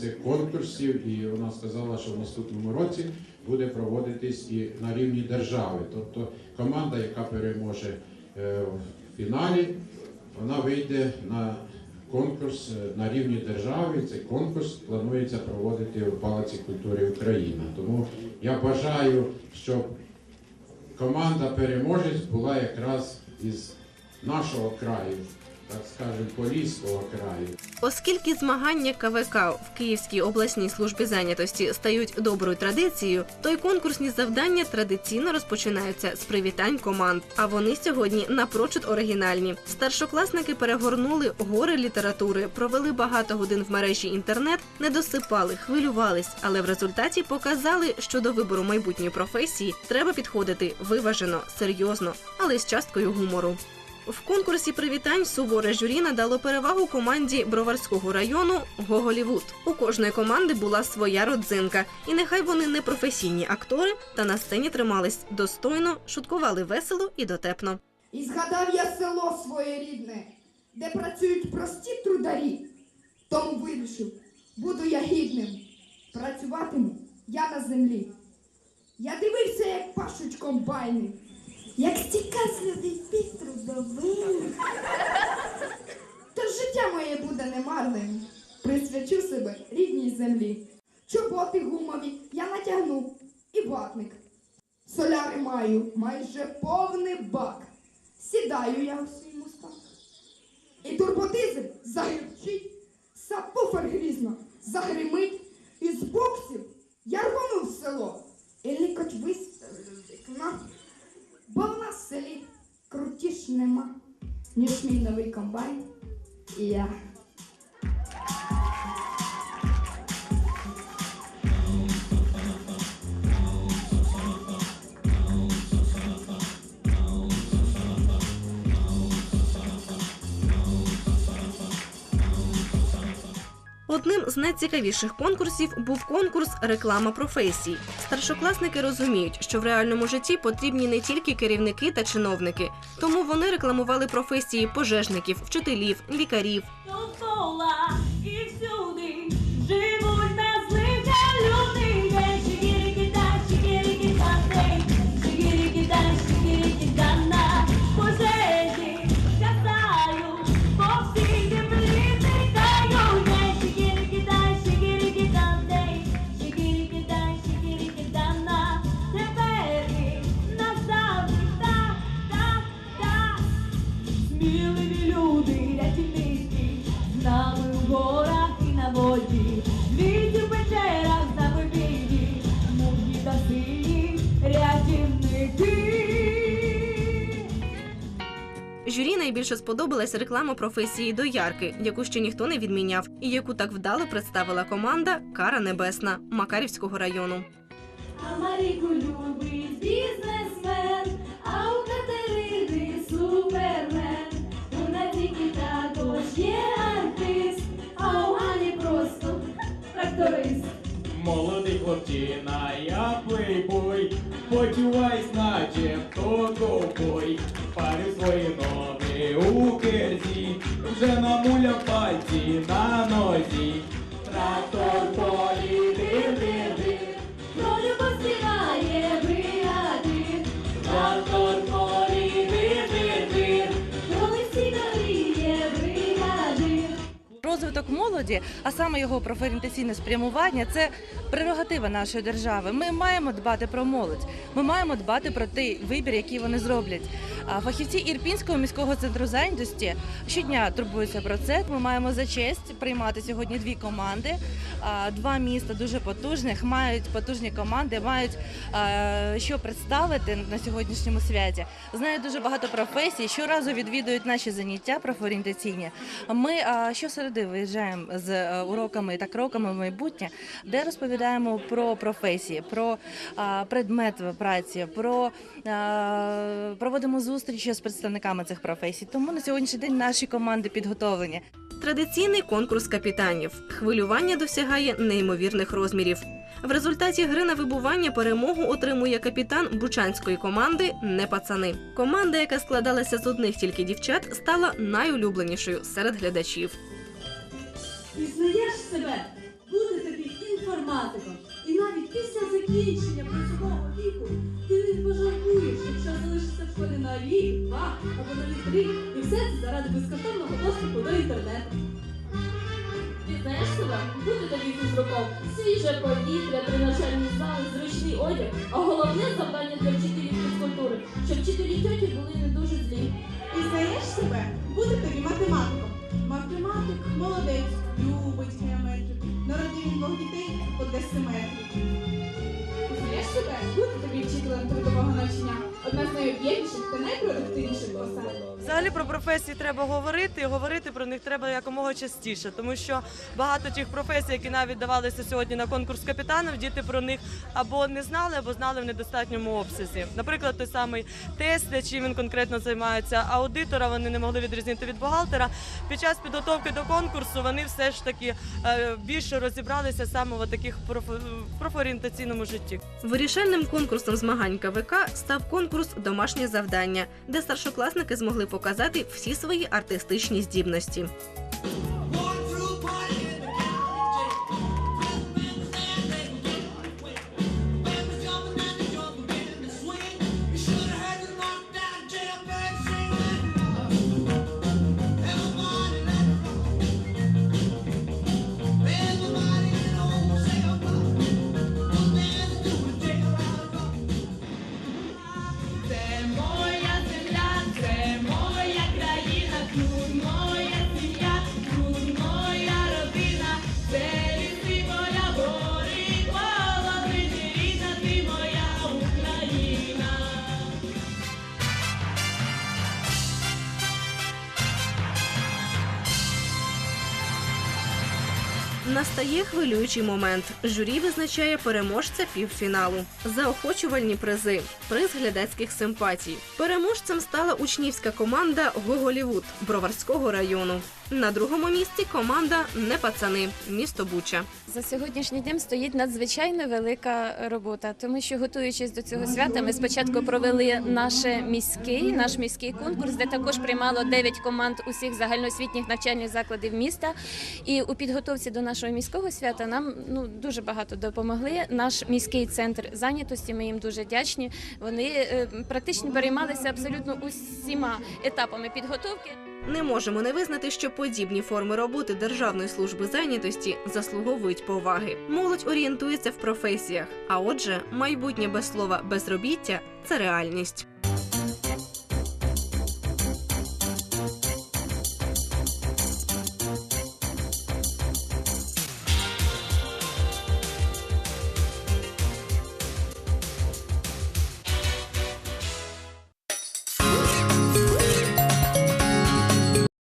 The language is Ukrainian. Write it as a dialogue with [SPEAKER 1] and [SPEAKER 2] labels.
[SPEAKER 1] цих конкурсів, і вона сказала, що в наступному році буде проводитись і на рівні держави. Тобто команда, яка переможе е, в фіналі, вона вийде на конкурс е, на рівні держави. Цей конкурс планується проводити у Палаці культури Україна. Тому я бажаю, щоб команда переможець була якраз із нашого краю, так скажемо, Поліського краю.
[SPEAKER 2] Оскільки змагання КВК в Київській обласній службі зайнятості стають доброю традицією, то й конкурсні завдання традиційно розпочинаються з привітань команд. А вони сьогодні напрочуд оригінальні. Старшокласники перегорнули гори літератури, провели багато годин в мережі інтернет, не досипали, хвилювались, але в результаті показали, що до вибору майбутньої професії треба підходити виважено, серйозно, але з часткою гумору. В конкурсі привітань суворе журі надало перевагу команді Броварського району Гоголівуд. У кожної команди була своя родзинка, і нехай вони не професійні актори, та на сцені тримались достойно, шуткували весело і дотепно.
[SPEAKER 3] І згадав я село своє рідне, де працюють прості трударі. Тому вирішив, буду я гідним, працюватиму я на землі. Я дивився, як пашуть комбайни, як стіка людей під трудовий. Тож життя моє буде немарним, присвячу себе рідній землі. Чоботи гумові я натягну і ватник. Соляри маю майже повний бак. Сідаю я у свій мустак. І турботизм загрівчить, сапуфер грізно загримить, і з боксів я в село. І лікоть виставлю нема, ніж мій новий комбайн і я.
[SPEAKER 2] Одним з найцікавіших конкурсів був конкурс Реклама професій. Старшокласники розуміють, що в реальному житті потрібні не тільки керівники та чиновники, тому вони рекламували професії пожежників, вчителів, лікарів. Журі найбільше сподобалась реклама професії доярки, яку ще ніхто не відміняв, і яку так вдало представила команда Кара Небесна Макарівського району.
[SPEAKER 4] А Маріку любить бізнесмен, а у Катерини супермен. У Надіки також є артист, а у Алі просто тракторист.
[SPEAKER 5] Молодий хлопчина, я плейбой, почувайсь, наче хто ковбой. Парю свої ноги у керзі, вже намуляв пальці на нозі. Трактор полі дир-дир-дир,
[SPEAKER 4] Долю постигає бригадир,
[SPEAKER 5] трактор полі дир-дир-дир.
[SPEAKER 4] бригадир.
[SPEAKER 6] Розвиток молоді, а саме його профорієнтаційне спрямування, це прерогатива нашої держави. Ми маємо дбати про молодь. Ми маємо дбати про той вибір, який вони зроблять. Фахівці Ірпінського міського центру зайнятості щодня турбуються про це. Ми маємо за честь приймати сьогодні дві команди. Два міста дуже потужних, мають потужні команди, мають що представити на сьогоднішньому святі. Знають дуже багато професій. Щоразу відвідують наші заняття профорієнтаційні. Ми щосереди виїжджаємо з е, уроками та кроками в майбутнє, де розповідаємо про професії, про предмет праці, про проводимо зустрічі з представниками цих професій. Тому на сьогоднішній день наші команди підготовлені.
[SPEAKER 2] Традиційний конкурс капітанів. Хвилювання досягає неймовірних розмірів. В результаті гри на вибування перемогу отримує капітан бучанської команди Не пацани. Команда, яка складалася з одних тільки дівчат, стала найулюбленішою серед глядачів.
[SPEAKER 4] Пізнаєш себе, математиком. І навіть після закінчення призового віку ти не пожалкуєш, якщо залишишся в школі на рік, два або навіть три, і все це заради безкоштовного доступу до інтернету. Пізнаєш себе? Бути тобі фізруком. Свіже повітря, тренажерні зали, зручний одяг. А головне завдання для вчителів фізкультури, щоб вчителі
[SPEAKER 7] дітей симетрії. Знаєш себе, буде тобі вчителем трудового навчання. Одна з найоб'ємніших та найпродуктивніших посад.
[SPEAKER 8] Взагалі про професії треба говорити, і говорити про них треба якомога частіше, тому що багато тих професій, які навіть давалися сьогодні на конкурс капітанів, діти про них або не знали, або знали в недостатньому обсязі. Наприклад, той самий Тесля, чим він конкретно займається, аудитора вони не могли відрізнити від бухгалтера. Під час підготовки до конкурсу вони все ж таки е, більше розібралися саме в таких проф- профорієнтаційному житті.
[SPEAKER 2] Вирішальним конкурсом змагань КВК став конкурс Домашнє завдання, де старшокласники змогли показати всі свої артистичні здібності. Настає хвилюючий момент. Журі визначає переможця півфіналу. Заохочувальні призи, приз глядацьких симпатій. Переможцем стала учнівська команда Гоголівуд Броварського району. На другому місці команда Не пацани, місто Буча.
[SPEAKER 9] За сьогоднішній день стоїть надзвичайно велика робота, тому що готуючись до цього свята, ми спочатку провели наш міський, наш міський конкурс, де також приймало 9 команд усіх загальноосвітніх навчальних закладів міста. І у підготовці до нашого міського свята нам ну дуже багато допомогли. Наш міський центр зайнятості. Ми їм дуже вдячні. Вони е, практично переймалися абсолютно усіма етапами підготовки.
[SPEAKER 2] Не можемо не визнати, що подібні форми роботи Державної служби зайнятості заслуговують поваги. Молодь орієнтується в професіях, а отже, майбутнє без слова безробіття це реальність.